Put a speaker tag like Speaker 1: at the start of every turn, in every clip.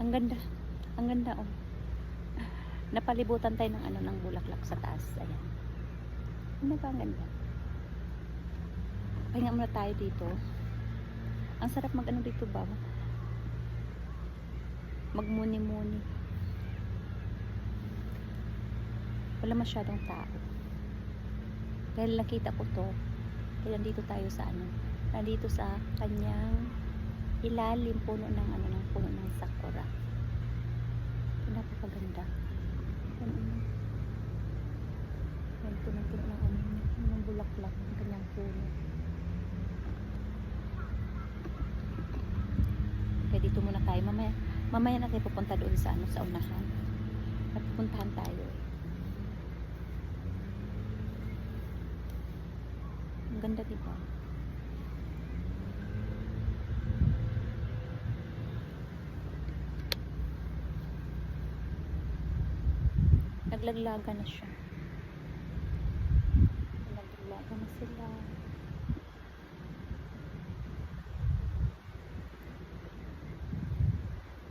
Speaker 1: Ang ganda. Ang ganda oh. Napalibutan tayo ng ano ng bulaklak sa taas. Ayan. Ano ba ang ganda? Pahinga muna tayo dito. Ang sarap mag ano dito ba? Magmuni-muni. Wala masyadong tao. Dahil nakita ko to, kaya nandito tayo sa ano, nandito sa kanyang ilalim puno ng ano ng puno ng sakura. Napakaganda. Yan. Yan, puno-puno ng ano, ng bulaklak ng kanyang puno. Kaya dito muna tayo. Mamaya, mamaya na tayo pupunta doon sa ano, sa unahan. At pupuntahan tayo. Ang ganda, di ba? Naglaglaga na siya. Naglaglaga na sila.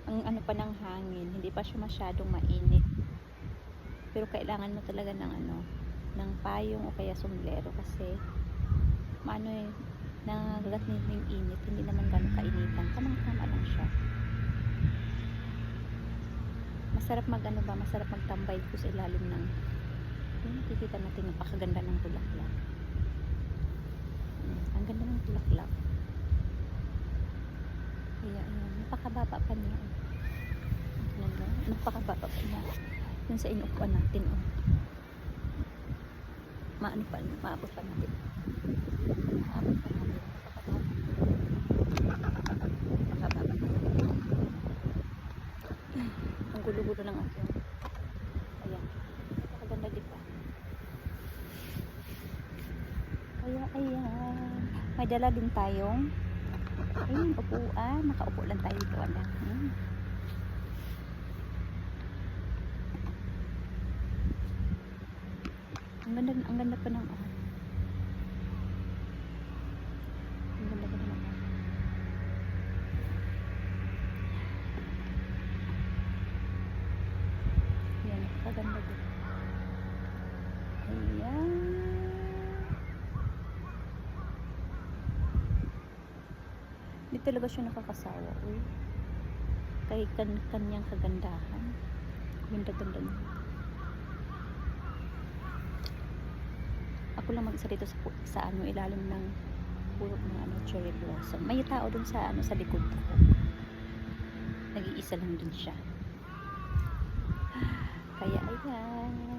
Speaker 1: Ang ano pa ng hangin, hindi pa siya masyadong mainit. Pero kailangan mo talaga ng ano, ng payong o kaya sombrero kasi maano eh, nangagat na yung init, hindi naman gano'ng kainitan. Tamang-tama lang siya. Masarap mag ano ba, masarap magtambay ko sa ilalim ng yung nakikita natin napakaganda ng bulaklak. Mm, ang ganda ng bulaklak. Kaya, ayan, napakababa pa niya. oh. Ano, napakababa pa niya. Yun sa inupuan natin, oh. Maano pa, maabot pa natin. Maabot pa natin. Napakababa. Ang gulo-gulo ng akin. Ayan. Napakaganda di ba? Kaya ayan. May dala din tayong ayun, upuan. Nakaupo lang tayo dito. Anak. Hmm. Ang ganda, ang ganda pa ng ah. Hindi talaga siya nakakasawa. Uy. Kay kan kanyang kagandahan. Ganda-ganda niya. Ako lang mag-isa dito sa, sa ano, ilalim ng puro mga ano, cherry blossom. May tao dun sa ano, sa likod ko. Nag-iisa lang din siya. Kaya ayan.